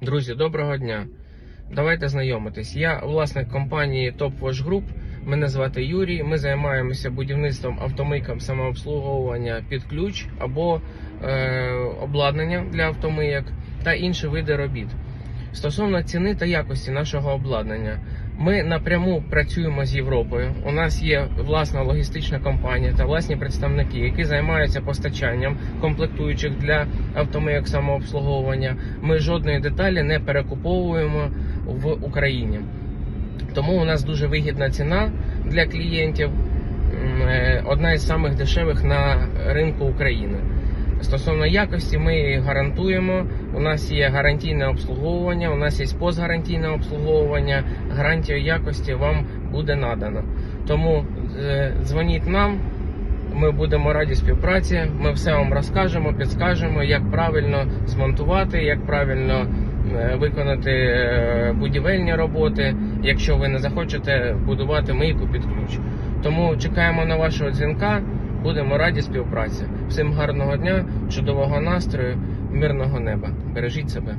Друзі, доброго дня. Давайте знайомитись. Я власник компанії Top Wash Group. Мене звати Юрій. Ми займаємося будівництвом автомийкам самообслуговування під ключ або е, обладнання для автомийок та інші види робіт. Стосовно ціни та якості нашого обладнання, ми напряму працюємо з Європою. У нас є власна логістична компанія та власні представники, які займаються постачанням комплектуючих для автомийок самообслуговування. Ми жодної деталі не перекуповуємо в Україні. Тому у нас дуже вигідна ціна для клієнтів, е, одна із самих дешевих на ринку України. Стосовно якості, ми гарантуємо. У нас є гарантійне обслуговування, у нас є постгарантійне обслуговування. Гарантія якості вам буде надана. Тому е, дзвоніть нам, ми будемо раді співпраці. Ми все вам розкажемо, підскажемо, як правильно змонтувати, як правильно е, виконати е, будівельні роботи, якщо ви не захочете будувати мийку під ключ. Тому чекаємо на вашого дзвінка. Будемо раді співпраці. Всім гарного дня, чудового настрою, мирного неба. Бережіть себе.